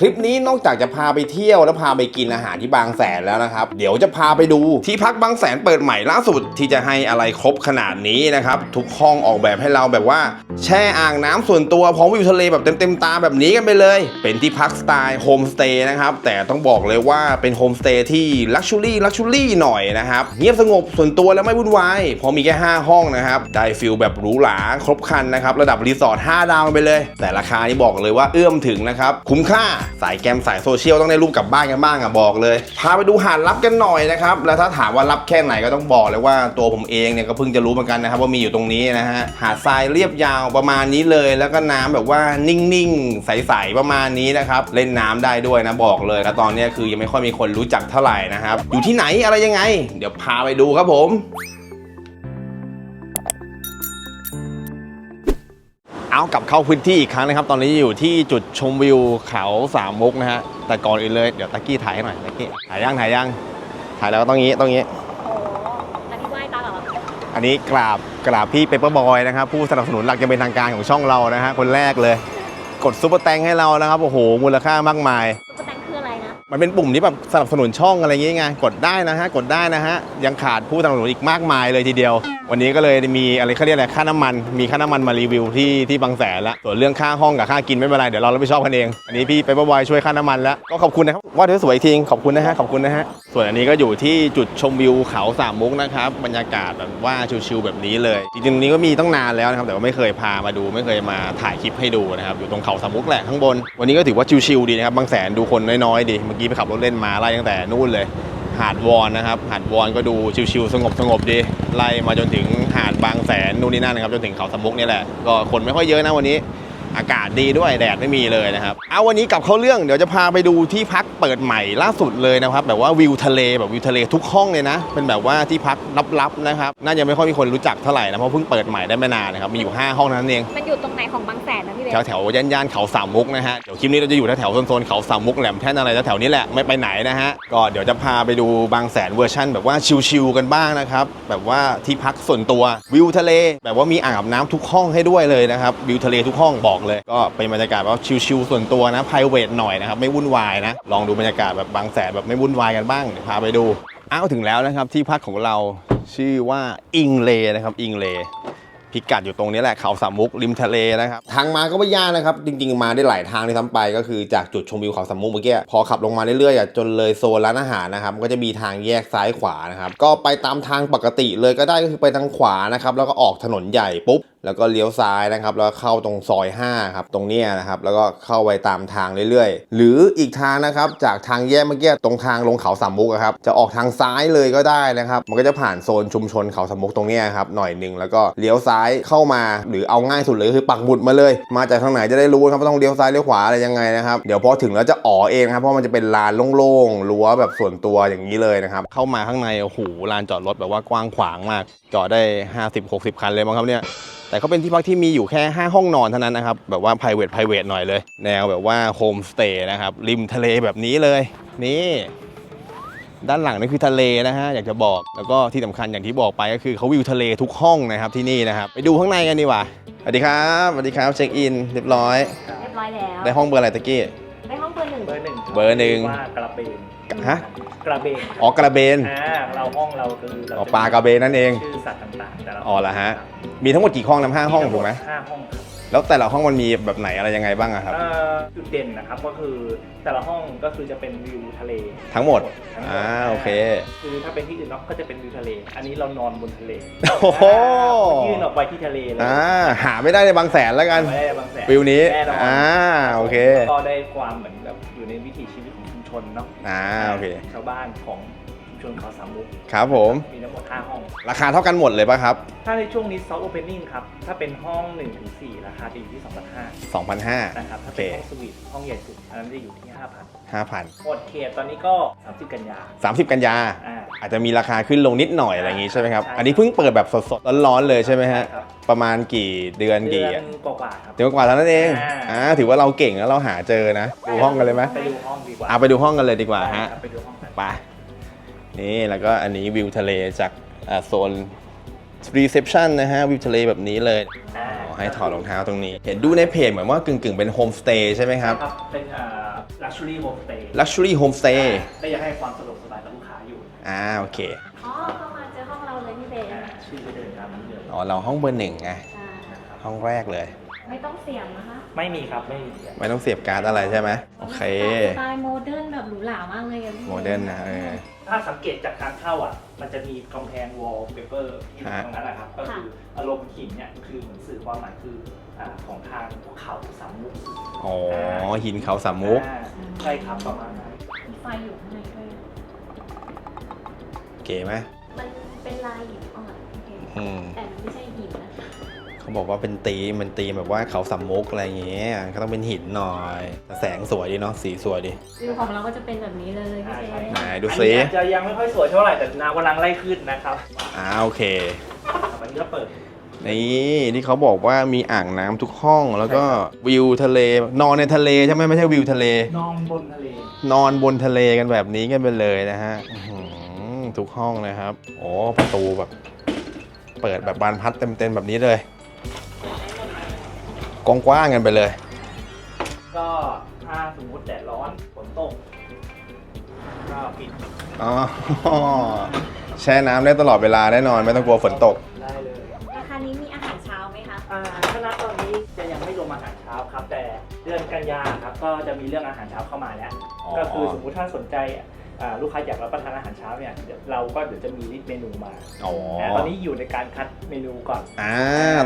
คลิปนี้นอกจากจะพาไปเที่ยวและพาไปกินอาหารที่บางแสนแล้วนะครับ เดี๋ยวจะพาไปดูที่พักบางแสนเปิดใหม่ล่าสุดที่จะให้อะไรครบขนาดนี้นะครับ ทุกห้องออกแบบให้เราแบบว่า แช่อ่างน้ำส่วนตัวพร้อมวิวทะเลแบบเต็มๆตาแบบนี้กันไปเลย เป็นที่พักสไตล์โฮมสเตย์นะครับ แต่ต้องบอกเลยว่าเป็นโฮมสเตย์ที่ลักชูรี่ลักชูรี่หน่อยนะครับเงียบสงบส่วนตัวและไม่วุ่นวายพอมีแค่ 5 ห้องนะครับได้ฟิลแบบหรูหราครบครันนะครับระดับรีสอร์ท5ดาวไปเลย แต่ราคานี่บอกเลยว่าเอื้อมถึงนะครับคุ้มค่าสายแกมสายโซเชียลต้องได้รูปกลับบ้านกันบ้างอะบอกเลย พาไปดูหาดลับกันหน่อยนะครับ แล้วถ้าถามว่าลับแค่ไหนก็ต้องบอกเลยว่าตัวผมเองเนี่ยก็เพิ่งจะรู้เหมือนกันนะครับว่ามีอยู่ตรงนี้นะฮะ หาดทรายเรียบยาวประมาณนี้เลย แล้วก็น้ำแบบว่านิ่งๆ ใสๆ ประมาณนี้นะครับ เล่นน้ำได้ด้วยนะบอกเลย แล้วตอนนี้คือยังไม่ค่อยมีคนรู้จักเท่าไหร่นะครับ อยู่ที่ไหนอะไรยังไง เดี๋ยวพาไปดูครับผม เอากลับเข้าพื้นที่อีกครั้งนะครับ ตอนนี้อยู่ที่จุดชมวิวเขาสามมุกนะฮะ แต่ก่อนอื่นเลย เดี๋ยวตะกี้ถ่ายให้หน่อยตะกี้ถ่ายยังถ่ายยังถ่ายแล้วก็ต้องงี้ต้องงี้โอ้อันนี้ไหว้ตาเหรออันนี้กราบกราบพี่เปเปอร์บอยนะครับ ผู้สนับสนุนหลักจะเป็นทางการของช่องเรานะฮะคนแรกเลย กดซุปเปอร์แตงให้เรานะครับโอ้โหมูลค่ามากมาย ตุ๊กตาคืออะไรนะ มันเป็นปุ่มที่แบบสนับสนุนช่องอะไรอย่างงี้ยไงกดได้นะฮะกดได้นะฮะยังขาดผู้สนับสนุนอีกมากมายเลยทีเดียว วันนี้ก็เลยมีอะไรเขาเรียกอะไรค่าน้ำมัน มีค่าน้ำมันมารีวิวที่ที่บางแสนละส่วนเรื่องค่าห้องกับค่ากินไม่เป็นไรเดี๋ยวเรารับผิดชอบกันเองอันนี้พี่เปเปอร์บอยช่วยค่าน้ำมันแล้วก็ขอบคุณนะครับว่าดสวยๆอีกทีขอบคุณนะฮะขอบคุณนะฮะส่วนอันนี้ก็อยู่ที่จุดชมวิวเขาสามมุกนะครับบรรยากาศแบบว่าชิลๆแบบนี้เลยจริงๆนี้ก็มีตั้งนานแล้วนะครับแต่ว่าไม่เคยพามาดูไม่เคยมาถ่ายคลิปให้ดูนะครับอยู่ตรงเขาสามมุกแหละข้างบนวันนี้ก็ถือว่าชิลๆดีนะครับบางแสนดูคนน้อยๆดีเมื่อกี้ไปขับรถเล่นมาไล่ตั้งแต่นู่นเลย หาดวอนนะครับ หาดวอนก็ดูชิวๆสงบสงบๆดี ไล่มาจนถึงหาดบางแสนนู่นนี่นั่นนะครับจนถึงเขาสมุกนี่แหละก็คนไม่ค่อยเยอะนะวันนี้ อากาศดีด้วยแดดไม่มีเลยนะครับ เอาวันนี้กลับเข้าเรื่องเดี๋ยวจะพาไปดูที่พักเปิดใหม่ล่าสุดเลยนะครับ แบบว่าวิวทะเลแบบวิวทะเลทุกห้องเลยนะ เป็นแบบว่าที่พักลับๆนะครับน่าจะไม่ค่อยมีคนรู้จักเท่าไหร่นะเพราะเพิ่งเปิดใหม่ได้ไม่นานนะครับมีอยู่ 5 ห้องเท่านั้นเองมันอยู่ตรงไหนของบางแสนนะพี่เบแถวแถวๆย่านย่านๆเขาสามมุกนะฮะเดี๋ยวคลิปนี้เราจะอยู่แถวๆโซนๆเขาสามมุกแหลมแท่นอะไรแถวๆนี้แหละไม่ไปไหนนะฮะก็เดี๋ยวจะพาไปดูบางแสนเวอร์ชั่น แบบว่าชิลๆกันบ้างนะครับแบบว่าที่พักส่วนตัววิวทะเล แบบว่ามีอ่างอาบน้ำทุกห้องให้ด้วยเลยนะครับวิวทะเลทุกห้องบอกเลย ก็เป็นบรรยากาศแบบชิลๆส่วนตัวนะ p r i v a t หน่อยนะครับไม่วุ่นวายนะ ลองดูบรรยากาศแบบบางแสนแบบไม่วุ่นวายกันบ้างเดี๋ยวพาไปดูอ้าวถึงแล้วนะครับที่พักของเราชื่อว่าอิงเลนะครับอิงเลพิกัดอยู่ตรงนี้แหละเขาสามมุกริมทะเลนะครับทางมาก็ไม่ยากนะครับ จริง ๆ มาได้หลายทางเลยทั้งไป ก็คือจากจุดชมวิวเขาสามมุกเมื่อกี้พอขับลงมาเรื่อยๆจนเลยโซนร้านอาหารนะครับก็จะมีทางแยกซ้ายขวานะครับก็ไปตามทางปกติเลยก็ได้ก็คือไปทางขวานะครับแล้วก็ออกถนนใหญ่ปุ๊บ แล้วก็เลี้ยวซ้ายนะครับ แล้วเข้าตรงซอย5ครับตรงเนี้ยนะครับ แล้วก็เข้าไปตามทางเรื่อยๆ หรืออีกทางนะครับ จากทางแยกเมื่อกี้ตรงทางลงเขาสามมุกครับจะออกทางซ้ายเลยก็ได้นะครับ มันก็จะผ่านโซนชุมชนเขาสามมุกตรงเนี้ยครับหน่อยหนึ่งแล้วก็เลี้ยวซ้ายเข้ามา หรือเอาง่ายสุดเลยคือปักหมุดมาเลย มาจากทางไหนจะได้รู้ครับว่าต้องเลี้ยวซ้ายเลี้ยวขวาอะไรยังไงนะครับเดี๋ยวพอถึงแล้วจะอ๋อเองครับเพราะมันจะเป็นลานโล่งๆรั้วแบบส่วนตัวอย่างนี้เลยนะครับเข้ามาข้างในโอ้โหลานจอดรถแบบว่ากว้างขวางมากจอดได้ 50-60 คันเลยมั้งครับเนี่ย แต่เขาเป็นที่พักที่มีอยู่แค่ 5 ห้องนอนเท่านั้นนะครับ แบบว่า private private หน่อยเลย แนวแบบว่าโฮมสเตย์นะครับ ริมทะเลแบบนี้เลย นี่ ด้านหลังนี่คือทะเลนะฮะ อยากจะบอก แล้วก็ที่สำคัญอย่างที่บอกไปก็คือเขาวิวทะเลทุกห้องนะครับที่นี่นะครับ ไปดูข้างในกันดีกว่าสวัสดีครับสวัสดีครับเช็คอินเรียบร้อย เรียบร้อยแล้ว ได้ห้องเบอร์อะไรตะกี้ได้ห้องเบอร์หนึ่งเบอร์หนึ่งคเบอร์หนึ่ง ว่ากระเบนฮะกระเบนอ๋อกระเบนอ่าเราห้องเราคือเราอ๋อปลากระเบนนั่นเอง ชื่อสัตว์ต่างๆแต่ละอ๋อเหรอฮะ มีทั้งหมดกี่ห้องนะห้าห้องถูกไหมห้าห้องครับ แล้วแต่ละห้องมันมีแบบไหนอะไรยังไงบ้างอะครับ เอ่อจุดเด่นนะครับก็คือแต่ละห้องก็คือจะเป็นวิวทะเลทั้งหมดทั้งหมดอ่าโอเค คือถ้าเป็นที่อื่นเนาะก็จะเป็นวิวทะเล อันนี้เรานอนบนทะเลโอ้โหอ่ายื่นออกไปที่ทะเลเลยอ่าหาไม่ได้ในบางแสนแล้วกัน ไม่ได้บางแสนวิวนี้แน่นอนอ่าโอเคก็ได้ความเหมือนแบบอยู่ในวิถีชีวิตของชุมชนเนาะอ่าโอเค ชาวบ้านของ ชุมชนเขาสามมุกครับผม มีทั้งหมดห้าห้อง ราคาเท่ากันหมดเลยป่ะครับ ถ้าในช่วงนี้ soft opening ครับ ถ้าเป็นห้อง1-4ราคาจะอยู่ที่2,500 2,500นะครับ ถ้าโอเคเป็นห้องสวีทห้องใหญ่สุดอันนั้นจะอยู่ที่ 5,000 5,000หมดเขตตอนนี้ก็ 30 กันยา 30 กันยา อ่า อาจจะมีราคาขึ้นลงนิดหน่อยอะไรอย่างงี้ใช่ไหมครับ ใช่ อันนี้เพิ่งเปิดแบบสดๆร้อนๆเลยใช่ไหมฮะใช่ครับประมาณกี่เดือนเดืกี่อนกว่าๆครับ เดือนกว่าแล้วนั่นเอง อ่า อ่า ถือว่าเราเก่งแล้วเราหาเจอนะ ดูห้องกันเลยไหมไปดูห้องดีกว่าเอาไปดูห้องกันเลยดีกว่าฮะ ครับไปดูห้องกัน ไป นี่แล้วก็อันนี้วิวทะเลจากอ่าโซนรีเซพชันนะฮะวิวทะเลแบบนี้เลยอ่าอ๋อให้ถอดรองเท้าตรงนี้ เห็นดูในเพจเหมือนว่ากึ่งๆ เป็นโฮมสเตย์ใช่ไหมครับครับเป็นอ่าห luxury homestay luxury homestay ก็ยังให้ความสะดวกสบายกับลูกค้าอยู่ อ่าโอเค อ๋อเข้ามาเจอห้องเราเลยพี่เบนอ่าชื่อก็เดินตามนี้เลยอ๋อเราห้องเบอร์หนึ่งไงใช่นะครับห้องแรกเลย ไม่ต้องเสียงนะคะไม่มีครับไม่มีไม่ต้องเสียบการ์ดอะไรใช่ไหมโอเค สไตล์โมเดิร์นแบบหรูหรามากเลยอะพี่บโมเดิร์นนะเออ ถ้าสังเกตจากทางเข้าอะ มันจะมีกำแพง wall paper ที่อยู่ฮะตรงนั้นแหละครับ ก็คืออารมณ์หินเนี่ยคือเหมือนสื่อความหมายคืออ่าของทางภูเขาสามมุกอ๋อ หินเขาสามมุก อ่าใช่ครับประมาณนั้น มีไฟอยู่ข้างในด้วยเก๋ไหมมันเป็นลายหินอ่อนโอเคอืมแต่มันไม่ใช่หินนะ เขาบอกว่าเป็นตีมมันตีมแบบว่าเขาสามมุกอะไรอย่างเงี้ยก็ต้องเป็นหินหน่อยแต่แสงสวยดีเนาะสีสวยดีวิวของเราก็จะเป็นแบบนี้เลยพี่เบใช่นไหนดูอันซินี้อาจจะยังไม่ค่อยสวยเท่าไหร่แต่นากำลังไล่ขึ้นนะครับอ่าโอเคครับอันนี้ก็เปิด นี่ที่เขาบอกว่ามีอ่างน้ำทุกห้องแล้วก็วิวทะเล นอนในทะเลใช่ไหมไม่ใช่วิวทะเล นอนบนทะเล นอนบนทะเลกันแบบนี้กันไปเลยนะฮะอื้อหือทุกห้องนะครับโอ้ประตูแบบ เปิดแบบบานพัดเต็มๆแบบนี้เลย กว้างๆกันไปเลย ก็ถ้าสมมติแดดร้อนฝนตกก็ปิดอ๋อ แช่น้ำได้ตลอดเวลาแน่นอนไม่ต้องกลัวฝนตก ได้เลยราคานี้มีอาหารเช้าไหมคะ อ่าถ้าณตอนนี้จะยังไม่รวมอาหารเช้าครับ แต่เดือนกันยาครับก็จะมีเรื่องอาหารเช้าเข้ามาแล้วอ๋อก็คือสมมุติถ้าสนใจ อ่าลูกค้าอยากรับประทานอาหารเช้าเนี่ยเดี๋ยวเราก็เดี๋ยวจะมีลิสต์เมนูมาอ๋อาตอนนี้อยู่ในการคัดเมนูก่อนอ่า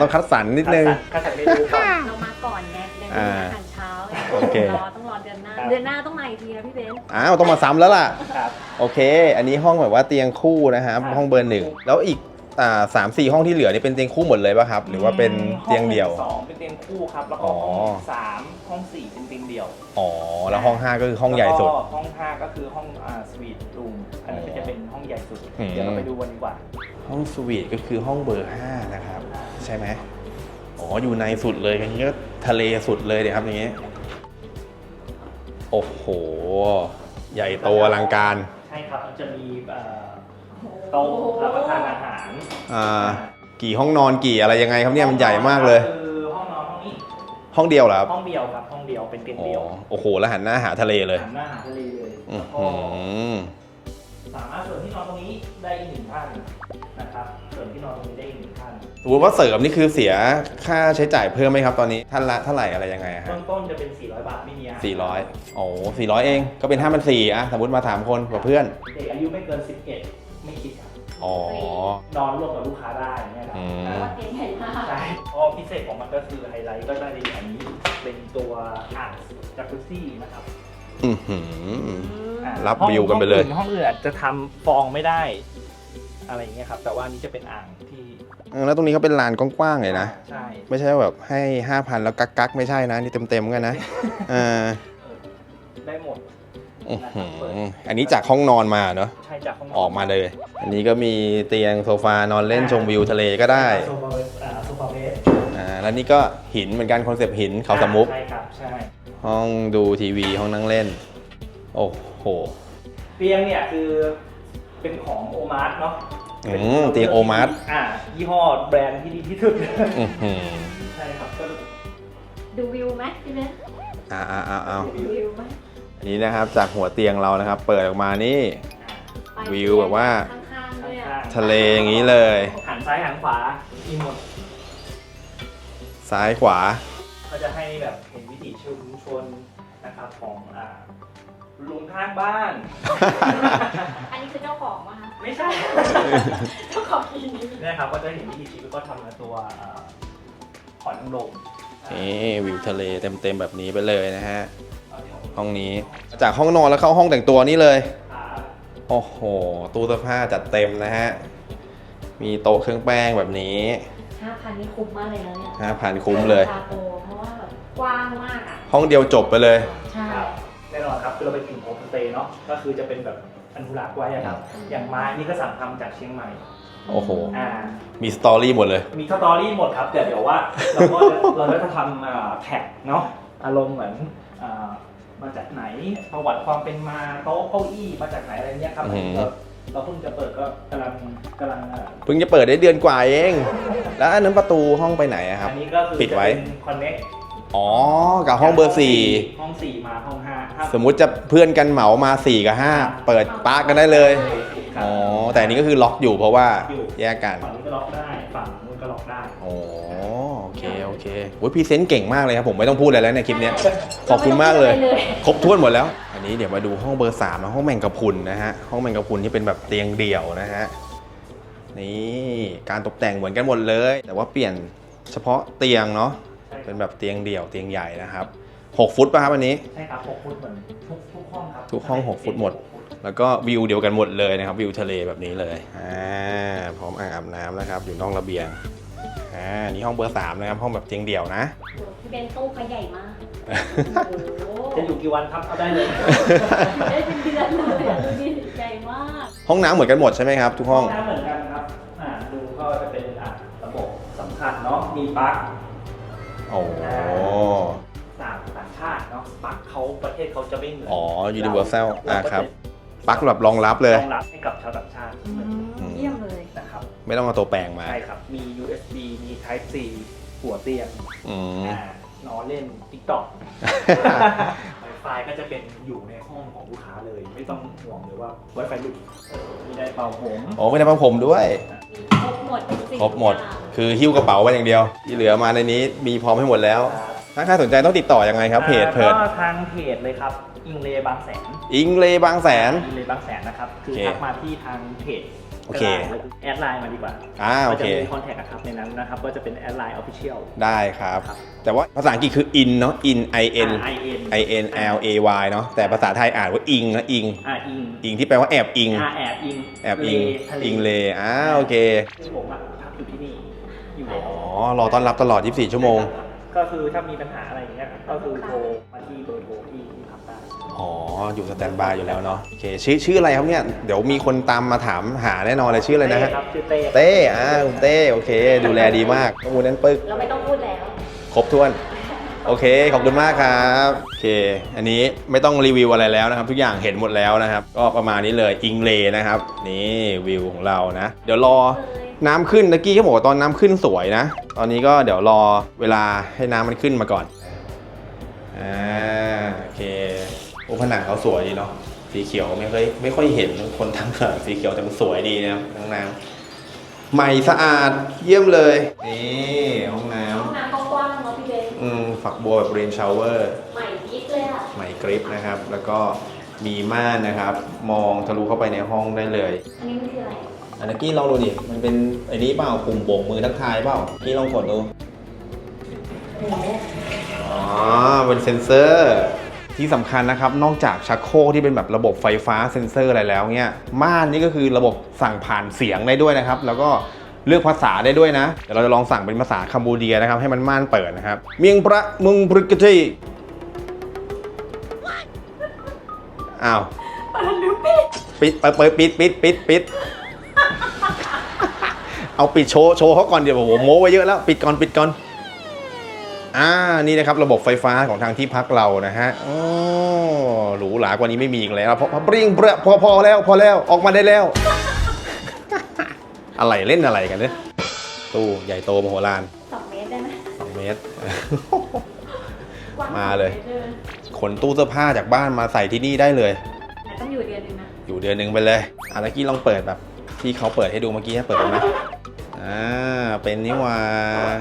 ต้องคัดสรรนิดนึง คัดสรรคัดสรรเมนูก่อน เรามาก่อนไงเลยมีอ่าอาหารเช้าไงโอเค รอต้องรอเดือนหน้า ครับ เดือนหน้าต้องมาอีกทีนะพี่เบนอ้าวต้องมาซ้ำแล้วล่ะ ครับ โอเค อันนี้ห้องแบบว่าเตียงคู่นะครับครับห้องเบอร์หนึ่ง แล้วอีก อ่าสามสี่ห้องที่เหลือนี่เป็นเตียงคู่หมดเลยป่ะครับ หรือว่าเป็นเตียงเดี่ยว ห้อหนึ่สองเป็นเตียงคู่ครับ แล้วก็อ๋อ ห้องสามห้องสี่เป็นเตียงเดี่ยวอ๋อ แล้วห้องห้าก็คือห้องใหญ่สุด แล้วก็ห้องห้าก็คือห้องอ่าสวีทรูมอันนั้นก็จะเป็นห้องใหญ่สุด อืม เดี๋ยวเราไปดูกันดีกว่า ห้องสวีทก็คือห้องเบอร์ห้านะครับ ใช่ไหมอ๋ออยู่ในสุดเลยอย่างนี้ก็ทะเลสุดเลยเดี๋ยวครับอย่างนี้ โอ้โห ใหญ่โตอลังการ ใช่ครับมันจะมีเอ่อ โต๊ะรับประทานอาหารอ่ากี่ห้องนอนกี่อะไรยังไงครับเนี่ยมันใหญ่มากเลย คือห้องนอนห้องนี้ ห้องเดียวเหรอครับห้องเดียวครับ ห้องเดียวเป็นเตียงอ๋อเดียวโอ้โหแล้วหันหน้าหาทะเลเลยหันหน้าหาทะเลเลยอืแล้วอก็หือสามารถส่วนที่นอนตรงนี้ได้อีกหนึ่งท่านนะครับ ส่วนที่นอนตรงนี้ได้อีกหนึ่งท่านสมมติว่าเสริมนี่คือเสียค่าใช้จ่ายเพิ่มไหมครับตอนนี้ท่านละเท่าไหร่อะไรยังไงอะฮะ เบื้องต้นจะเป็น 400 บาทไม่มีอาหารสี่ร้อยโอ้สี่ร้อยเอง ก็เป็นห้าพันสี่อะสมมติมาถามคนกับเพื่อน เด็กอายุไม่เกิน 11 ไม่คิดครับอ๋อ นอนร่วมกับลูกค้าได้เนี่ยครับอืมอ่าว่าเตียงใหญ่มาก ใช่เพราะพิเศษของมันก็คือไฮไลท์ก็ได้ในอันนี้เป็นตัวอ่างจักรุซี่นะครับอือหือ อ่ารับวิวกันไปเลย ห้องอื่ห้องอื่นอาจจะทำฟองไม่ได้ อะไรอย่างเงี้ยครับ แต่ว่าอันนี้จะเป็นอ่างที่เออแล้วตรงนี้ก็เป็นลานกว้างๆเลยนะ ใช่ ไม่ใช่แบบให้ห้าพันแล้วกักกักๆ ไม่ใช่นะ นี่เต็มๆกันนะเออได้หมด อื้อหืออันนี้จากห้องนอนมาเนาะใช่จากห้องนนออกมาเลย อันนี้ก็มีเตียงโซฟานอนเล่นชมวิวทะเลก็ได้โซฟาเบสอ่าโซฟาเบสอ่าแล้วนี่ก็หินเหมือนกันคอนเซปต์หินเขาสามมุก ใช่ครับใช่ ห้องดูทีวีห้องนั่งเล่น โอ้โห เตียงเนี่ยคือเป็นของโอมาร์เนาะอืมเตียงโอมาร์ทอ่ายี่ห้อแบรนด์ที่ดีที่สุด อื้อหือใช่ครับก็ดูวิวไหมพี่เบนอ่าอ่าอ่าเอาดูวิวไหม อันนี้นะครับจากหัวเตียงเรานะครับ เปิดออกมานี่ไปวิวแบบว่า ข้างๆด้วยอะข้างๆทะเลอย่างนี้เลย หันซ้ายหันขวามีหมดซ้ายขวา ก็จะให้แบบเห็นวิถีชุมชนนะครับของอ่าลุงข้างบ้าน อันนี้คือเจ้าของวะคะไม่ใช่ เจ้าของที่นี่เนี่ยครับก็จะเห็นวิถีชีวิตก็ทำในตัวอ่าขอนนางรมนี่วิวทะเลเต็มๆแบบนี้ไปเลยนะฮะ ห้องนี้จากห้องนอนแล้วเข้าห้องแต่งตัวนี่เลยครับโอ้โห ตู้เสื้อผ้าจัดเต็มนะฮะ มีโต๊ะเครื่องแป้งแบบนี้ ห้าพันนี่คุ้มมากเลยนะเนี่ยห้าพันคุ้มเลย ราคาโปรเพราะว่าแบบกว้างมากอะ ห้องเดียวจบไปเลย ใช่ ครับแน่นอนครับคือเราไปถึงโฮมสเตย์เนาะก็คือจะเป็นแบบอนุรักษ์ไว้อะครับอย่างไม้นี่ก็สั่งทำจากเชียงใหม่โอ้โห อ่ามีสตอรี่หมดเลย มีสตอรี่หมดครับแต่เดี๋ยวว่า เราก็เราก็จะทำอ่าแท็กเนาะอารมณ์เหมือนอ่า มาจากไหน ประวัติความเป็นมาโต๊ะเก้าอี้มาจากไหนอะไรเงี้ยครับอือหือเราเราเพิ่งจะเปิดก็กำลังกำลังอ่าเพิ่งจะเปิดได้เดือนกว่าเอง แล้วอันนั้นประตูห้องไปไหนอะครับ อันนี้ก็คือปิดไว้ คอนเน็กอ๋อ กับห้องเบอร์สี่ห้องสี่มาห้องห้าถ้าสมมุติจะเพื่อนกันเหมามา4กับ5เปิดปาร์กกันได้เลย ครับ อ๋อ แต่อันนี้ก็คือล็อกอยู่เพราะว่าอยู่ แยกกัน ฝั่งนี้ก็ล็อกได้ฝั่งนู้น ก็ล็อกได้ อ๋อโอเคโอเคโอ้ยพรีเซนต์เก่งมากเลยครับผมไม่ต้องพูดอะไรแล้วในคลิปเนี้ยขอบคุณมากเลย ไม่ต้องพูดอะไรเลย ครบถ้วนหมดแล้ว อันนี้เดี๋ยวมาดูห้องเบอร์สามนะห้องแมงกะพรุนนะฮะห้องแมงกะพรุนที่เป็นแบบเตียงเดี่ยวนะฮะนี่การตกแต่งเหมือนกันหมดเลย แต่ว่าเปลี่ยนเฉพาะเตียงเนาะใช่ครับเป็นแบบเตียงเดี่ยวเตียงใหญ่นะครับ6ฟุตป่ะครับอันนี้ ใช่ครับหกฟุตเหมือนทุกทุกห้องครับทุกห้องหกฟุตหมด แล้วก็วิวเดียวกันหมดเลยนะครับวิวทะเลแบบนี้เลยอ่าพร้อมอ่างอาบน้ำนะครับ อยู่นอกระเบียงอ่านี่ห้องเบอร์สามนะครับห้องแบบเตียงเดี่ยวนะโอ้โหพี่เบนตู้เขาใหญ่มากโอ้โหจะอยู่กี่วันครับเอาได้เลย ได้เป็นเดือนเลยอะดูดิใหญ่มากห้องน้ำเหมือนกันหมดใช่ไหมครับทุกห้อง น้ำเหมือนกันครับอ่าดูก็จะเป็นอะระบบสำคัญเนาะ มีปลั๊กโอ้ต่างต่างชาติเนาะปลั๊กเขาประเทศเขาจะไม่เหมือนอ๋อ universal เอ่าครับป ลั๊กแบบรองรับเลย รองรับให้กับชาวต่างชาติอืมเยี่ยมเลยนะครับไม่ต้องเอาตัวแปลงมาใช่ครับ มี USB มี Type C หัวเตียงอืม อ่านอนเล่น TikTok Wi-Fi ก็จะเป็นอยู่ในห้องของลูกค้าเลย ไม่ต้องห่วงเลยว่า Wi-Fi หลุดเออมีได้เป่าผม โอ้ไม่ได้พังผมด้วย มีครบหมดทุกสิ่งครบหมดทุกอย่าง คือหิ้วกระเป๋าไปอย่างเดียว ที่เหลือมาในนี้มีพร้อมให้หมดแล้ว ถ้าใครสนใจต้องติดต่อยังไงครับ เพจเพจ ก็ทางเพจเลยครับ อิงเลบางแสนอิงเลบางแสน อิงเลบางแสนนะครับ คือโอเคทักมาที่ทางเพจโอเค ก็ได้หรือแอดไลน์มาดีกว่าอ่าโอก็จะเคมีคอนแทคครับในนั้นนะครับ ก็จะเป็นแอดไลน์ออฟฟิเชียล ได้ครับ ครับ แต่ว่าภาษาอังกฤษคือ in เนาะ in i n I N i n l a y เนาะแต่ภาษาไทยอ่านว่าอิงนะอิง อ่าอิงอิงที่แปลว่าแอบอิง อ่าแอบอิงแอบอิงทะเลอิงเลอ่าโอเคซึ่งผมอะพักอยู่ที่นี่อยู่แล้วอ๋อ รอต้อนรับตลอด 24 ชั่วโมง ก็คือถ้ามีปัญหาอะไรอย่างเงี้ยก็คือโทรมาที่เบอร์โทรที่ที่พักได้ อ๋อ อยู่สแตนบายอยู่แล้วเนาะโอเคชื่อชื่ออะไรครับเนี่ยเดี๋ยวมีคนตามมาถามหาแน่นอนเลยชื่ออะไรนะฮะเต้ครับชื่อเต้เต้อ่าคุณเต้โอเค ดูแลดีมากข้อมูลนั้นปึกเราไม่ต้องพูดแล้ว ครบถ้วน โอเค ขอบคุณมากครับโอเค อันนี้ไม่ต้องรีวิวอะไรแล้วนะครับ ทุกอย่างเห็นหมดแล้วนะครับ ก็ประมาณนี้เลยอิงเลนะครับ นี่วิวของเรานะ เดี๋ยวรอน้ำขึ้นตะกี้เขาบอกว่าตอนน้ำขึ้นสวยนะ ตอนนี้ก็เดี๋ยวรอเวลาให้น้ำมันขึ้นมาก่อนอ่าโอเค โอ้ผนังเขาสวยดีเนาะสีเขียวไม่ค่อยไม่ค่อยเห็นคนทำผนังสีเขียวแต่มันสวยดีนะครับห้องน้ำใหม่สะอาดเยี่ยมเลยนี่ห้องน้ำห้องน้ำกว้างๆเนาะพี่เบนอืมฝักบัวแบบเรนชาวเวอร์ ใหม่ยิบเลยอะใหม่กริปนะครับ แล้วก็มีม่านนะครับ มองทะลุเข้าไปในห้องได้เลย อันนี้มันคืออะไรอันนี้กี้ลองดูดิ มันเป็นไอ้นี้เปล่าปุ่มโบกมือทักทายเปล่ากี้ลองกดดู โอ้โหอ๋อเป็นเซ็นเซอร์ ที่สำคัญนะครับนอกจากชักโครกที่เป็นแบบระบบไฟฟ้าเซ็นเซอร์อะไรแล้วเนี่ยม่านนี่ก็คือระบบสั่งผ่านเสียงได้ด้วยนะครับ แล้วก็เลือกภาษาได้ด้วยนะ เดี๋ยวเราจะลองสั่งเป็นภาษาคัมบูเดียนะครับ ให้มันม่านเปิดนะครับ เมียงประมุงปรึกทีอ้าวปิดเปิดเปิดปิดปิดปิดปิดเอาปิดโชว์โชว์เขาก่อนเดี๋ยวโอ้โหโม้ไว้เยอะแล้ว ปิดก่อนปิดก่อน อ่านี่นะครับระบบไฟฟ้าของทางที่พักเรานะฮะโอ้หรูหรากว่านี้ไม่มีอีกแล้วพอพอปริงเปรอะพอพอแล้ว พอแล้วออกมาได้แล้ว อะไรเล่นอะไรกันเนี่ยตู้ใหญ่โตมโหฬารสองเมตรได้ไหมสองเมตรกว้งมาเลยสองมตรขนตู้เสื้อผ้าจากบ้านมาใส่ที่นี่ได้เลยแต่ต้องอยู่เดือนหนึงนะอยู่เดือนหนึ่งไปเลยอะเมื่อกี้ลองเปิดแบบ ที่เขาเปิดให้ดูเมื่อกี้ให้เปิดกันไหมอ่าเป็นนี่หว่านี่ไง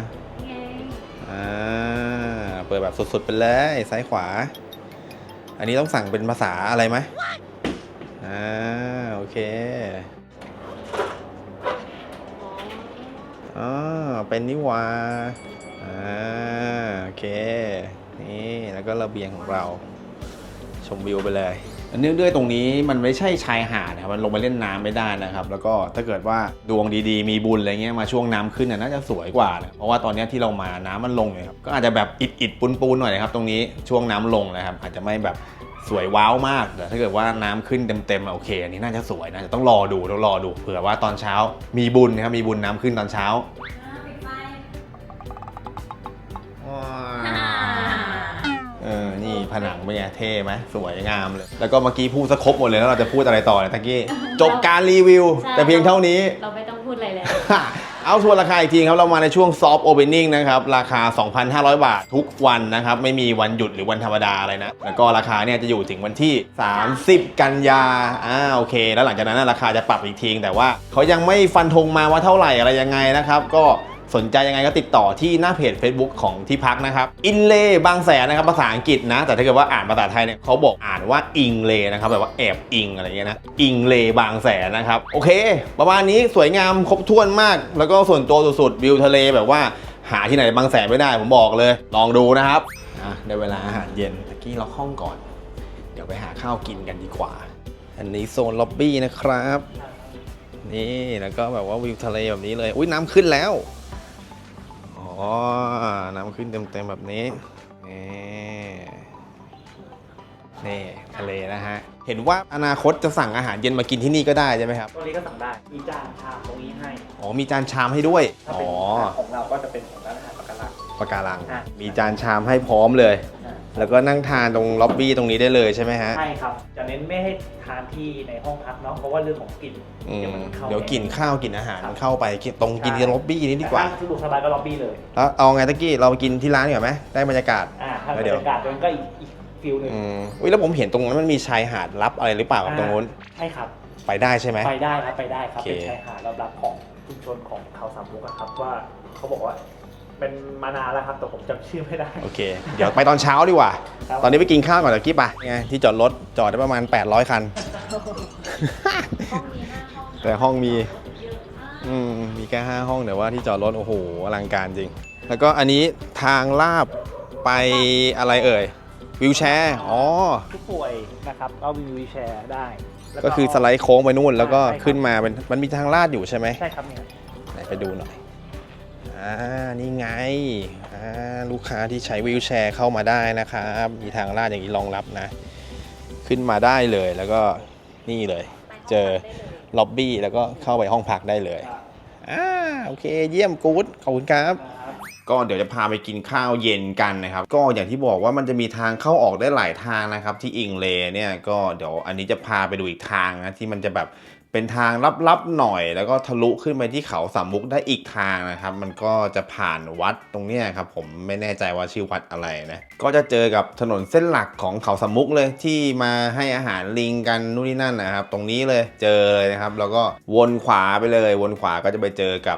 อ่าเปิดแบบสุดๆไปเลยซ้ายขวา อันนี้ต้องสั่งเป็นภาษาอะไรไหมอ่าโอเคอ๋อเป็นนี่หว่าอ่าโอเค นี่ แล้วก็ระเบียงของเรา ชมวิวไปเลย เนื่องด้วยตรงนี้มันไม่ใช่ชายหาดนะครับมันลงไปเล่นน้ำไม่ได้นะครับ แล้วก็ถ้าเกิดว่าดวงดีๆ มีบุญอะไรเงี้ยมาช่วงน้ำขึ้นน่ะน่าจะสวยกว่านะเพราะว่าตอนนี้ที่เรามาน้ำมันลงเลยครับก็อาจจะแบบอิดๆปูนๆหน่อยนะครับตรงนี้ช่วงน้ำลงนะครับ อาจจะไม่แบบสวยว้าวมากแต่ถ้าเกิดว่าน้ำขึ้นเต็มๆโอเคอันนี้น่าจะสวยนะจะต้องรอดูต้องรอดูเผื่อว่าตอนเช้ามีบุญนะครับมีบุญน้ำขึ้นตอนเช้า ผนังเป็นไงเท่ไหมสวยงามเลย แล้วก็เมื่อกี้พูดสครบหมดเลยแล้วเราจะพูดอะไรต่อเนี่ยตะกี้จบการรีวิว ใช่ แต่เพียงเท่านี้ เราไม่ต้องพูดอะไรแล้วอเอาทวนราคาอีกทีครับ เรามาในช่วงซอฟต์โอเ n น n ิ g นะครับ ราคา 2,500 บาททุกวันนะครับ ไม่มีวันหยุดหรือวันธรรมดาอะไรนะ แล้วก็ราคาเนี่ยจะอยู่ถึงวันที่ 30 กันยาอ่าโอเค แล้วหลังจากนั้นนะราคาจะปรับอีกทีแต่ว่าเขายังไม่ฟันธงมาว่าเท่าไหร่อะไรยังไงนะครับ ก็ สนใจยังไงก็ติดต่อที่หน้าเพจ Facebook ของที่พักนะครับ อินเลบางแสนนะครับภาษาอังกฤษนะ แต่ถ้าเกิดว่าอ่านภาษาไทยเนี่ยเขาบอกอ่านว่าอิงเลนะครับแบบว่าแอบอิงอะไรเงี้ยนะ อิงเลบางแสนนะครับ โอเค ประมาณนี้สวยงามครบถ้วนมาก แล้วก็ส่วนตัวสุดๆวิวทะเลแบบว่าหาที่ไหนบางแสนไม่ได้ผมบอกเลย ลองดูนะครับอะได้เวลาอาหารเย็นตะกี้ล็อกห้องก่อน เดี๋ยวไปหาข้าวกินกันดีกว่า อันนี้โซนล็อบบี้นะครับ นี่แล้วก็แบบว่าวิวทะเลแบบนี้เลย อุ้ยน้ำขึ้นแล้ว อ๋อ น้ำขึ้นเต็มๆแบบนี้ นี่นี่ทะเลนะฮะ เห็นว่าอนาคตจะสั่งอาหารเย็นมากินที่นี่ก็ได้ใช่ไหมครับตรงนี้ก็สั่งได้ มีจานชามตรงนี้ให้ อ๋อ มีจานชามให้ด้วย ถ้าอ๋เป็นอของเราก็จะเป็นของร้านอาหารปากการัง ปะการัง อะ มีจานชามให้พร้อมเลยอ่า แล้วก็นั่งทานตรงล็อบบี้ตรงนี้ได้เลยใช่ไหมฮะ ใช่ครับ จะเน้นไม่ให้ทานที่ในห้องพักเนาะเพราะว่าเรื่องของกลิ่นอืมเดี๋ยวมันเข้าเดี๋ยวกินข้าวกินอาหารครับมันเข้าไปกินตรงกินที่ล็อบบี้นี้ดีกว่า แต่ถ้สะดวกสบายก็ล็อบบี้เลย แล้วเอาไงตะกี้เราไปกินที่ร้านดีกว่าไหมได้บรรยากาศ อ่าถ้าแล้วบรเดี๋ยว รยากาศมันก็อีกอีกฟิลหนึ่งอืมอุ้ยแล้วผมเห็นตรงนั้นมันมีชายหาดลับอะไรหรือเปล่ากับตรงนู้นใช่ครับ ไปได้ใช่ไหม ไปได้ครับไปได้ครับโอเค เป็นชายหาดรับๆของชุมชนของเขาสามมุกอะครับว่าเขาบอกว่า เป็นมานานแล้วครับแต่ผมจำชื่อไม่ได้ โอเค เดี๋ยวไปตอนเช้าดีกว่า ครับ ตอนนี้ไปกินข้าวก่อนตะกี้ปะไงที่จอดรถจอดได้ประมาณ 800 คันห้องมีห้าห้องแต่ห้องมีเยอะมากอืมมีแค่5ห้องแต่ว่าที่จอดรถโอ้โหอลังการจริง แล้วก็อันนี้ทางลาบไปอะไรเอ่ยวิวแชร์อ๋อ ผู้ป่วยนะครับก็มีวีลแชร์ได้แล้ว ก็คือสไลด์โค้งไปนู่นแล้วก็ใช่ครับ ขึ้นมาเป็นมันมีทางลาดอยู่ใช่ไหมใช่ครับเนี่ย ไหนไปดูหน่อย อ่านี่ไงอ่าลูกค้าที่ใช้วีลแชร์เข้ามาได้นะครับ มีทางลาดอย่างนี้รองรับนะ ขึ้นมาได้เลยแล้วก็นี่เลย เจอล็อบบี้แล้วก็เข้าไปห้องพักได้เลยอ่าโอเค เยี่ยมกู๊ดขอบคุณครับ ก็เดี๋ยวจะพาไปกินข้าวเย็นกันนะครับ ก็อย่างที่บอกว่ามันจะมีทางเข้าออกได้หลายทางนะครับ ที่อิงเลเนี่ยก็เดี๋ยวอันนี้จะพาไปดูอีกทางนะที่มันจะแบบ เป็นทางลับๆหน่อย แล้วก็ทะลุขึ้นไปที่เขาสามมุกได้อีกทางนะครับ มันก็จะผ่านวัดตรงนี้ครับ ผมไม่แน่ใจว่าชื่อวัดอะไรนะก็จะเจอกับถนนเส้นหลักของเขาสามมุกเลยที่มาให้อาหารลิงกันนู่นนี่นั่นนะครับ ตรงนี้เลยเจอเลยนะครับ แล้วก็วนขวาไปเลย วนขวาก็จะไปเจอกับ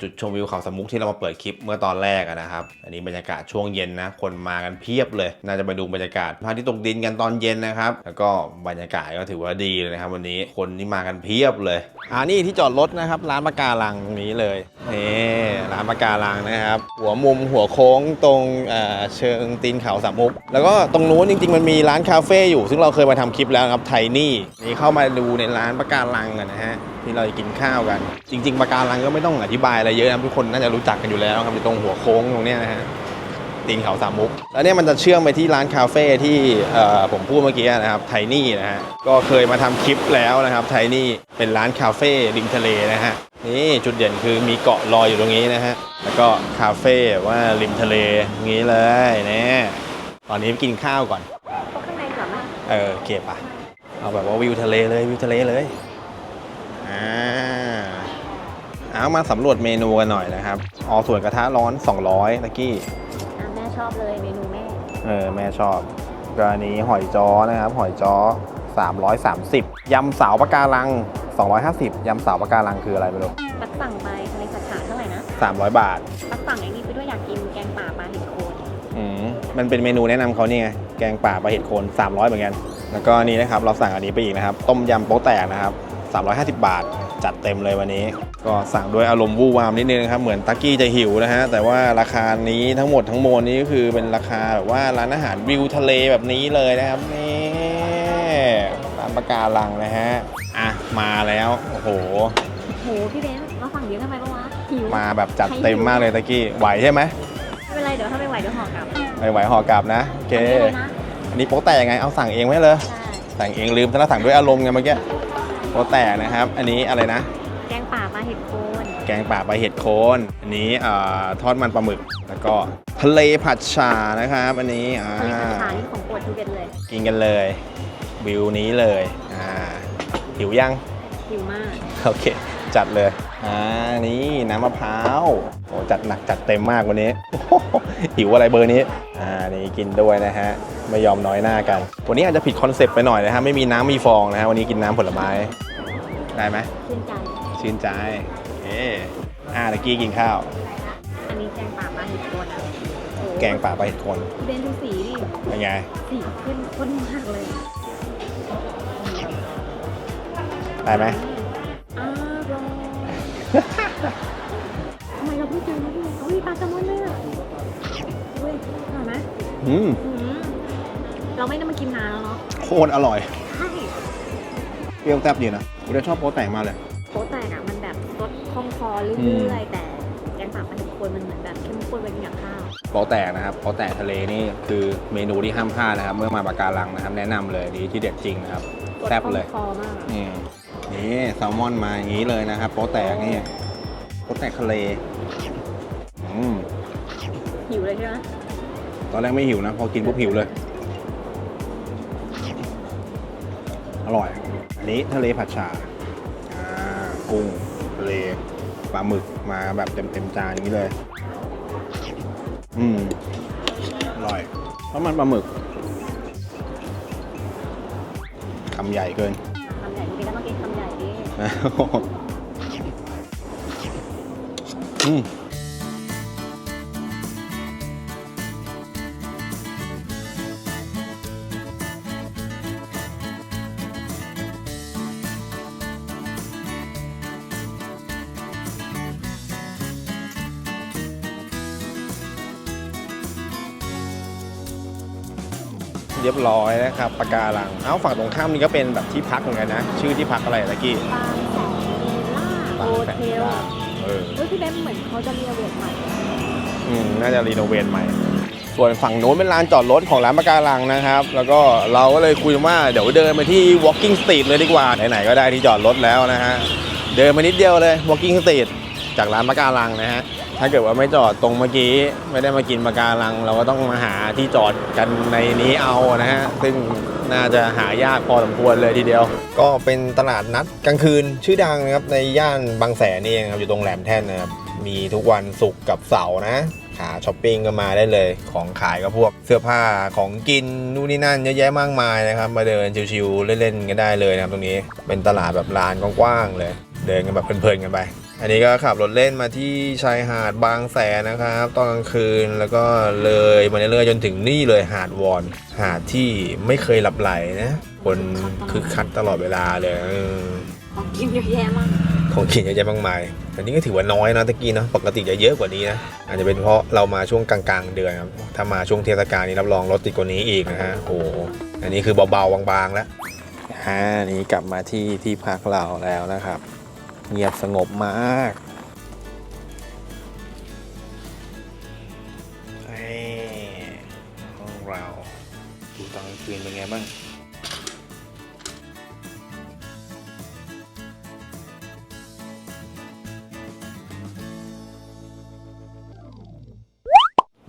จุดชมวิวเขาสามมุกที่เรามาเปิดคลิปเมื่อตอนแรกนะครับ อันนี้บรรยากาศช่วงเย็นนะคนมากันเพียบเลย น่าจะไปดูบรรยากาศพระทิตย์ตกดินกันตอนเย็นนะครับ แล้วก็บรรยากาศก็ถือว่าดีเลยนะครับ วันนี้คนนี่มากันเพียบเลย อ่านี่ที่จอดรถนะครับ ร้านปะการังตรงนี้เลยนี่ร้านปะการังนะครับ หัวมุมหัวโค้งตรงเชิงตีนเขาสามมุก แล้วก็ตรงนู้นจริง ๆ มันมีร้านคาเฟ่อยู่ ซึ่งเราเคยมาทำคลิปแล้วครับไทนี่นี่เข้ามาดูในร้านปะการังกันนะฮะที่เราจะกินข้าวกัน จริง ๆปะการังก็ไม่ต้องอธิบายอะไรเยอะนะทุกคนน่าจะรู้จักกันอยู่แล้วครับอยู่ตรงหัวโค้งตรงเนี้ยนะฮะ ตีนเขาสามมุก แล้วเนี่ยมันจะเชื่อมไปที่ร้านคาเฟ่ที่เอ่อผมพูดเมื่อกี้นะครับไทนี่นะฮะก็เคยมาทำคลิปแล้วนะครับไทนี่เป็นร้านคาเฟ่ริมทะเลนะฮะนี่จุดเด่นคือมีเกาะลอยอยู่ตรงนี้นะฮะแล้วก็คาเฟ่ว่าริมทะเลอย่างนี้เลยเนี่ยตอนนี้กินข้าวก่อนเพราะข้างในก่อนนะเออเก็บอะเอาแบบว่าวิวทะเลเลยวิวทะเลเลยอ่าเอามาสำรวจเมนูกันหน่อยนะครับอ๋อส่วนกระทะร้อน 200ตะกี้ อะแม่ชอบเลยเมนูแม่ เออแม่ชอบก็อันนี้หอยจ้อนะครับ หอยจ้อ330ยำสาวปะการัง 250ยำสาวปะการังคืออะไรไม่รู้ปักสั่งไปทะเลผัดฉาเท่าไหร่นะ300 บาทปักสั่งไอ้นี่ไปด้วยอยากกินแกงป่าปลาเห็ดโคนอืมมันเป็นเมนูแนะนำเขานี่ไงแกงป่าปลาเห็ดโคน 300 เหมือนกัน แล้วก็นี่นะครับเราสั่งอันนี้ไปอีกนะครับ ต้มยำโป๊ะแตกนะครับ 350 บาท จัดเต็มเลยวันนี้ ก็สั่งด้วยอารมณ์วู่วามนิดนึงนะครับ เหมือนตักกี้จะหิวนะฮะ แต่ว่าราคานี้ทั้งหมดทั้งมวลนี้ก็คือเป็นราคาแบบว่าร้านอาหารวิวทะเลแบบนี้เลยนะครับนี่ร้านปะการังนะฮะ อะ มาแล้ว โอ้โห โห พี่เบนซ์มาฝั่งเดียวทำไมปะวะหิวมาแบบจัดเต็มมากเลยตะกี้ไหวใช่ไหมไม่เป็นไร เดี๋ยวถ้าไม่ไหวเดี๋ยวห่อกลับไม่ไหวห่อกลับนะโอเคอันนี้เลยนะอันนี้โป๊ะแตกยังไงเอาสั่งเองไว้เลย ใช่สั่งเองลืมแต่ละสั่งด้วยอารมณ์ไงเมื่อกี้โป๊ะแตกนะครับ อันนี้อะไรนะ ห็ดโคนแกงป่าปลาเห็ดโคนอันนี้เอ่อทอดมันปลาหมึก แล้วก็ทะเลผัดชานะครับอันนี้อ่าทะเลผัดฉานี่ของโปรดทุเรียนเลยกินกันเลยวิวนี้เลยอ่าหิวยังหิวมาก โอเค จัดๆเลยอ่านี่น้ำมะพร้าวโอ้จัดหนักจัดเต็มมากวันนี้โอ้โหหิวอะไรเบอร์นี้อ่านี่กินด้วยนะฮะไม่ยอมน้อยหน้ากัน วันนี้อาจจะผิดคอนเซปต์ไปหน่อยนะฮะไม่มีน้ำมีฟองนะฮะวันนี้กินน้ำผลไม้ได้ไหมชื่นใจ ชื่นใจ เอ๊อ่าตะกี้กินข้าว อันนี้แกงป่าปลาเห็ดโคนนะโอ้แกงป่าปลาเห็ดโคนเบนดูสีดิเป็นไง สีขึ้นข้นมากเลยได้ไหมอ้าวรอทำไมเราเพิ่งเจอนะพี่อุ้ยปลาแซลมอนเลยอะอุ้ยอร่อยไหมอืมอืมเราไม่ได้มากินนานแล้วเนาะโคตรอร่อย ใช่ เปรี้ยวแซ่บดีนะผมจะชอบโป๊แตกมากเลย คล่องคอเรื่อืมอยๆ แต่แกงป่าปลาเห็ดโคนมันเหมือนแบบเข้มข้นไปกับข้าวโป๊แตกนะครับโป๊แตกทะเลนี่คือเมนูที่ห้ามพลาดนะครับ เมื่อมาปากการังนะครับ แนะนำเลยดีที่เด็ดจริงนะครับรสแซ่บคล่องเลยคอมากอะนี่นี่แซลมอนมาอย่างนี้เลยนะครับโป๊แตกนี่โป๊แตกทะเลอืมหิวเลยใช่ไหมตอนแรกไม่หิวนะ พอกินปุ๊บหิวเลย อร่อย อันนี้ทะเลผัดชา อ่า กุ้ง ทะเลปลาหมึกมาแบบเต็มเต็มๆจานอย่างนี้เลย อืมอร่อยเพราะมันปลาหมึกคำใหญ่เกินคำใหญ่จริงๆแล้วต้องกินคำใหญ่ดิอืม เรียบร้อยนะครับปะการัง เอ้าฝั่งตรงข้ามนี่ก็เป็นแบบที่พักเหมือนกันนะ ชื่อที่พักอะไรตะกี้บางแสนเวลาโฮเทลเออเฮ้ยพี่เบนเหมือนเขาจะเรียเวทใหม่ อืมน่าจะรีโนเวทใหม่ ส่วนฝั่งโน้นเป็นลานจอดรถของร้านปะการังนะครับ แล้วก็เราก็เลยคุยว่าเดี๋ยวเดินไปที่ walking street เลยดีกว่า ไหนๆก็ได้ที่จอดรถแล้วนะฮะ เดินมานิดเดียวเลย walking street จากร้านปะการังนะฮะ ถ้าเกิดว่าไม่จอดตรงเมื่อกี้ไม่ได้มากินปะการัง เราก็ต้องมาหาที่จอดกันในนี้เอานะฮะ ซึ่งน่าจะหายากพอสมควรเลยทีเดียว ก็เป็นตลาดนัดกลางคืนชื่อดังนะครับในย่านบางแสนนี่เองครับอยู่ตรงแหลมแท่นนะครับมีทุกวันศุกร์กับเสาร์นะขาช้อปปิ้งก็มาได้เลยของขายก็พวกเสื้อผ้าของกินนู่นนี่นั่นเยอะแยะมากมายนะครับ มาเดินชิวๆเล่นๆกันได้เลยนะครับตรงนี้เป็นตลาดแบบลานกว้างๆเลย เดินกันแบบเพลินๆกันไป อันนี้ก็ขับรถเล่นมาที่ชายหาดบางแสนนะครับตอนกลางคืนแล้วก็เลยมาเรื่อยๆจนถึงนี่เลยหาดวอน หาดที่ไม่เคยหลับไหลนะคนคึกคักตลอดเวลาเลยเออของกินเยอะแยะมากของกินเยอะแยะมากมายแต่นี่ก็ถือว่าน้อยนะตะกี้เนาะปกติจะเยอะกว่านี้นะอาจจะเป็นเพราะเรามาช่วงกลางๆ เดือนครับถ้ามาช่วงเทศกาลนี้รับรองรถติดกว่านี้อีกนะฮะโอ้โหอันนี้คือเบาๆบางๆแล้วอ่านี้กลับมาที่ที่พักเราแล้วนะครับ เงียบสงบมากห้องเราดูตอนกลางคืนเป็นไงบ้าง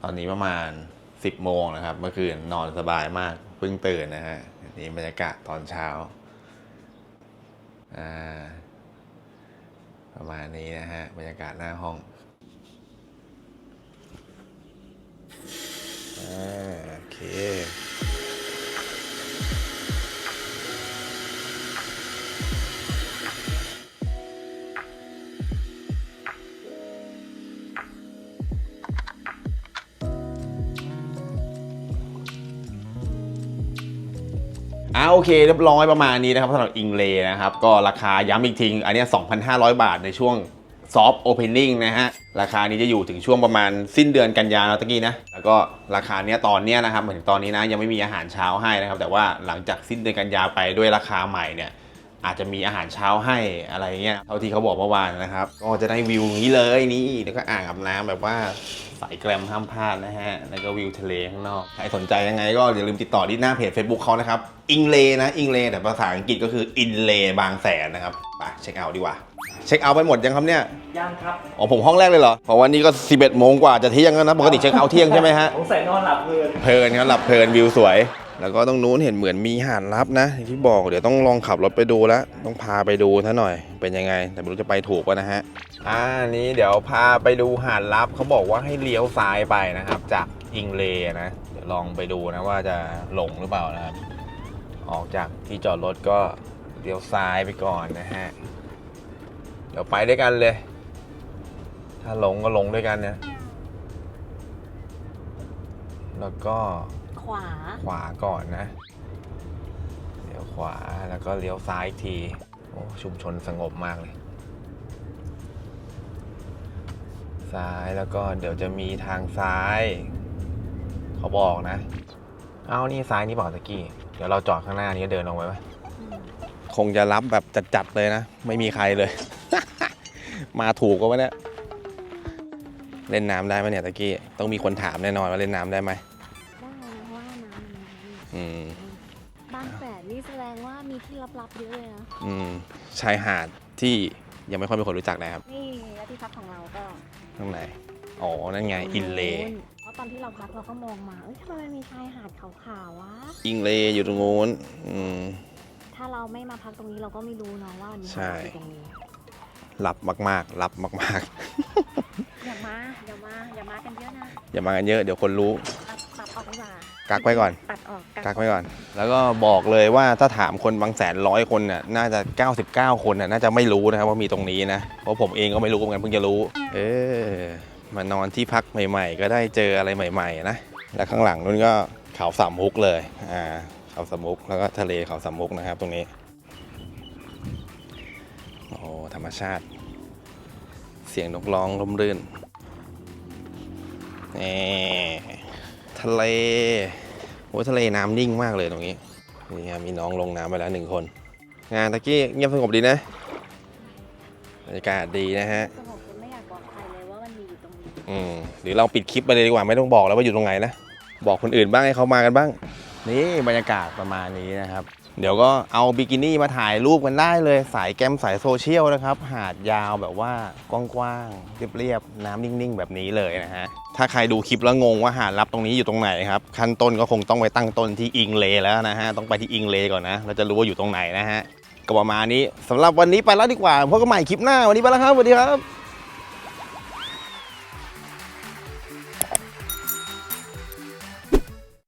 ตอนนี้ประมาณ 10 โมงนะครับ เมื่อคืนนอนสบายมากเพิ่งตื่นนะฮะนี่บรรยากาศตอนเช้าอ่า ประมาณนี้นะฮะบรรยากาศหน้าห้องอโอเค เคเรียบร้อยประมาณนี้นะครับสำหรับอิงเลนะครับ ก็ราคาย้ำอีกทีอันนี้ 2,500 บาทในช่วงซอฟต์โอเพนนิ่งนะฮะ ราคานี้จะอยู่ถึงช่วงประมาณสิ้นเดือนกันยาแล้วตะกี้นะ แล้วก็ราคาเนี้ยตอนเนี้ยนะครับเหมือนตอนนี้นะยังไม่มีอาหารเช้าให้นะครับ แต่ว่าหลังจากสิ้นเดือนกันยาไปด้วยราคาใหม่เนี่ย อาจจะมีอาหารเช้าให้อะไรเงี้ยเท่าที่เขาบอกเมื่อวานนะครับ ก็จะได้วิวอย่างนี้เลยนี่แล้วก็อ่างอาบน้ำแบบว่าสายแกรมห้ามพลาดนะฮะ แล้วก็วิวทะเลข้างนอก ใครสนใจยังไงก็อย่าลืมติดต่อที่หน้าเพจ Facebook เขานะครับ อิงเลนะ อิงเลแต่ภาษาอังกฤษก็คืออินเลบางแสนนะครับ ไปเช็คเอาท์ดีกว่า เช็คเอาท์ไปหมดยังครับเนี่ยย่างครับ อ๋อผมห้องแรกเลยเหรอ เพราะวันนี้ก็ 11โมงกว่าจะเที่ยงแล้วนะ ปกติเช็คเอาท์เที่ยงใช่ไหมฮะ สงสัยนอนหลับเพลิน เพลินครับหลับเพลินวิวสวย แล้วก็ตรงนู้นเห็นเหมือนมีหาดลับนะที่บอกเดี๋ยวต้องลองขับรถไปดูแล้วต้องพาไปดูซะหน่อยเป็นยังไง แต่ไม่รู้จะไปถูกป่ะนะฮะอ่านี้เดี๋ยวพาไปดูหาดลับเขาบอกว่าให้เลี้ยวซ้ายไปนะครับ จากอิงเลนะเดี๋ยวลองไปดูนะว่าจะหลงหรือเปล่านะครับ ออกจากที่จอดรถก็เลี้ยวซ้ายไปก่อนนะฮะเดี๋ยวไปด้วยกันเลย ถ้าหลงก็หลงด้วยกันเนี่ยแล้วก็ วา ขวาก่อนนะเลี้ยวขวาแล้วก็เลี้ยวซ้ายอีกทีโอ้ชุมชนสงบมากเลย ซ้ายแล้วก็เดี๋ยวจะมีทางซ้ายเขาบอกนะ เอานี่ซ้ายนี่เปล่าตะกี้ เดี๋ยวเราจอดข้างหน้านี้ก็เดินลงไปไหมคงจะรับแบบจัดๆเลยนะ ไม่มีใครเลย มาถูกก็วะเนี่ย เล่นน้ำได้ไหมเนี่ยตะกี้ ต้องมีคนถามแน่นอนว่าเล่นน้ำได้ไหม อืมบางแสนนี่แสดงว่ามีที่ลับๆเยอะเลยนะ อืมชายหาดที่ยังไม่ค่อยมีคนรู้จักนะครับนี่แล้วที่พักของเราก็ข้างในอ๋อ นั่นไง อินเลเพราะตอนที่เราพักเราก็มองมาเอ้ยทำไมมันมีชายหาดขาวๆวะ อิงเลอยู่ตรงนู้นอืม ถ้าเราไม่มาพักตรงนี้เราก็ไม่รู้เนาะว่ามันมีใช่หาดอยู่ตรงนี้ หลับมากๆหลับมากอย่ามา อย่ามา อย่ามากันเยอะนะ ๆ อย่ามากันเยอะเดี๋ยวคนรู้ตัดตัดออ กดีกว่ากักไว้ก่อน ตัดออกกักไว้ก่อน แล้วก็บอกเลยว่าถ้าถามคนบางแสนร้อยคนน่ะน่าจะ 99 คนน่ะน่าจะไม่รู้นะครับว่ามีตรงนี้นะ เพราะผมเองก็ไม่รู้เหมือนกันเพิ่งจะรู้ เออมานอนที่พักใหม่ๆ ก็ได้เจออะไรใหม่ ๆ นะ และข้างหลังนู้นก็เขาสามมุกเลยอ่าเขาสามมุกแล้วก็ทะเลเขาสามมุกนะครับ ตรงนี้โอ้โหธรรมชาติ เสียงนกร้องร่มรื่นนี่ทะเล โอ้ยทะเลน้ำนิ่งมากเลยตรงนี้ นี่ครับมีน้องลงน้ำไปแล้วหนึ่งคน งานตะกี้เงียบสงบดีนะ บรรยากาศดีนะฮะสงบจนไม่อยากบอกใครเลยว่ามันมีอยู่ตรงนี้อืมหรือเราปิดคลิปไปเลยดีกว่าไม่ต้องบอกแล้วว่าอยู่ตรงไหนนะ บอกคนอื่นบ้างให้เขามากันบ้าง นี่บรรยากาศประมาณนี้นะครับ เดี๋ยวก็เอาบิกินี่มาถ่ายรูปกันได้เลย สายแกมสายโซเชียลนะครับ หาดยาวแบบว่ากว้างๆเรียบๆน้ำนิ่งๆ แบบนี้เลยนะฮะ ถ้าใครดูคลิปแล้วงงว่าหาดลับตรงนี้อยู่ตรงไหนครับ ขั้นต้นก็คงต้องไปตั้งต้นที่อิงเลแล้วนะฮะ ต้องไปที่อิงเลก่อนนะเราจะรู้ว่าอยู่ตรงไหนนะฮะ ก็ประมาณนี้สำหรับวันนี้ไปแล้วดีกว่าพบกันใหม่คลิปหน้าวันนี้ไปแล้วครับสวัสดีครับ